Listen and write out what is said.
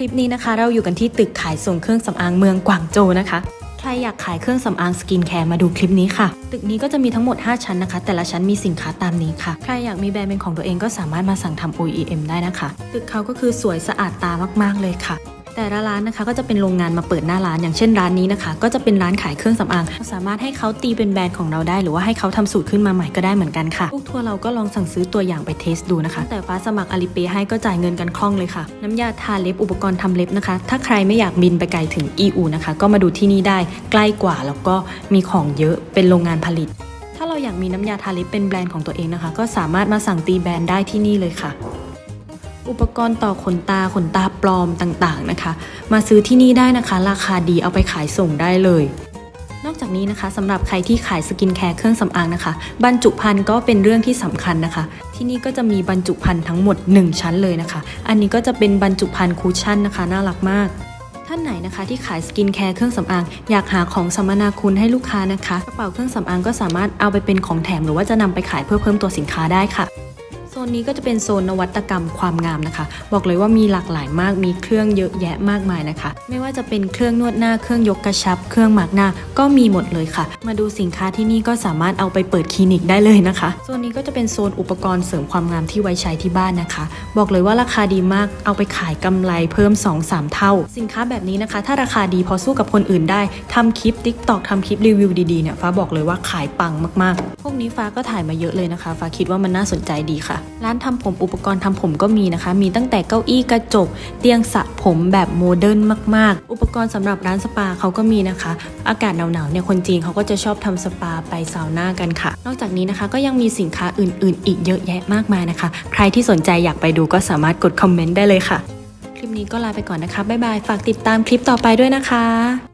คลิปนี้นะคะ เราอยู่กันที่ตึกขายส่งเครื่องสำอางเมืองกวางโจวนะคะ ใครอยากขายเครื่องสำอางสกินแคร์มาดูคลิปนี้ค่ะ ตึกนี้ก็จะมีทั้งหมด 5 ชั้นนะคะ แต่ละชั้นมีสินค้าตามนี้ค่ะ ใครอยากมีแบรนด์เป็นของตัวเองก็สามารถมาสั่งทำ OEM ได้นะคะ ตึกเขาก็คือสวยสะอาดตามากๆเลยค่ะ แต่ละร้านนะคะก็จะเป็นโรงงานมาเปิดหน้าร้าน อย่างเช่นร้านนี้นะคะ ก็จะเป็นร้านขายเครื่องสำอางสามารถให้เขาตีเป็นแบรนด์ของเราได้ หรือว่าให้เขาทำสูตรขึ้นมาใหม่ก็ได้เหมือนกันค่ะลูกทัวร์เราก็ลองสั่งซื้อตัวอย่างไปเทสดูนะคะ แต่ฟ้าสมัครอาลีเปให้ก็จ่ายเงินกันคล่องเลยค่ะ น้ำยาทาเล็บอุปกรณ์ทำเล็บนะคะ ถ้าใครไม่อยากบินไปไกลถึง EU นะคะ ก็มาดูที่นี่ได้ใกล้กว่าแล้วก็มีของเยอะเป็นโรงงานผลิต ถ้าเราอยากมีน้ำยาทาเล็บเป็นแบรนด์ของตัวเองนะคะ ก็สามารถมาสั่งตีแบรนด์ได้ที่นี่เลยค่ะ อุปกรณ์ต่อขนตาขนตาปลอมต่างๆนะคะ มาซื้อที่นี่ได้นะคะ ราคาดีเอาไปขายส่งได้เลย นอกจากนี้นะคะสำหรับใครที่ขายสกินแคร์เครื่องสำอางนะคะ บรรจุภัณฑ์ก็เป็นเรื่องที่สำคัญนะคะ ที่นี่ก็จะมีบรรจุภัณฑ์ทั้งหมด 1 ชั้นเลยนะคะ อันนี้ก็จะเป็นบรรจุภัณฑ์คูชั่นนะคะ น่ารักมากท่านไหนนะคะที่ขายสกินแคร์เครื่องสำอางอยากหาของสัมมนาคุณให้ลูกค้านะคะ กระเป๋าเครื่องสำอางก็สามารถเอาไปเป็นของแถมหรือว่าจะนำไปขายเพื่อเพิ่มตัวสินค้าได้ค่ะ ซนนี้ก็จะเป็นโซนนวัตกรรมความงามนะคะ บอกเลยว่ามีหลากหลายมากมีเครื่องเยอะแยะมากมายนะคะ ไม่ว่าจะเป็นเครื่องนวดหน้าเครื่องยกกระชับ เครื่องหมักหน้าก็มีหมดเลยค่ะ มาดูสินค้าที่นี่ก็สามารถเอาไปเปิดคลินิกได้เลยนะคะโซนนี้ก็จะเป็นโซนอุปกรณ์เสริมความงามที่ไว้ใช้ที่บ้านนะคะ บอกเลยว่าราคาดีมากเอาไปขายกำไรเพิ่ม 2-3 เท่า สินค้าแบบนี้นะคะ ถ้าราคาดีพอสู้กับคนอื่นได้ทำคลิป t ิ k t o k ทำคลิปรีวิวดีๆเนี่ยฟ้าบอกเลยว่าขายปังมากๆ พวกนี้ฟ้าก็ถ่ายมาเยอะเลยนะคะ ฟ้าคิดว่ามันน่าสนใจดีค่ะร้านทำผมอุปกรณ์ทำผมก็มีนะคะ มีตั้งแต่เก้าอี้กระจก เตียงสระผมแบบโมเดิร์นมาก ๆ อุปกรณ์สำหรับร้านสปาเขาก็มีนะคะ อากาศหนาวๆเนี่ยคนจีนเขาก็จะชอบทำสปาไปซาวน่ากันค่ะ นอกจากนี้นะคะก็ยังมีสินค้าอื่น ๆ อีกเยอะแยะมากมายนะคะ ใครที่สนใจอยากไปดูก็สามารถกดคอมเมนต์ได้เลยค่ะ คลิปนี้ก็ลาไปก่อนนะคะบ๊ายบายฝากติดตามคลิปต่อไปด้วยนะคะ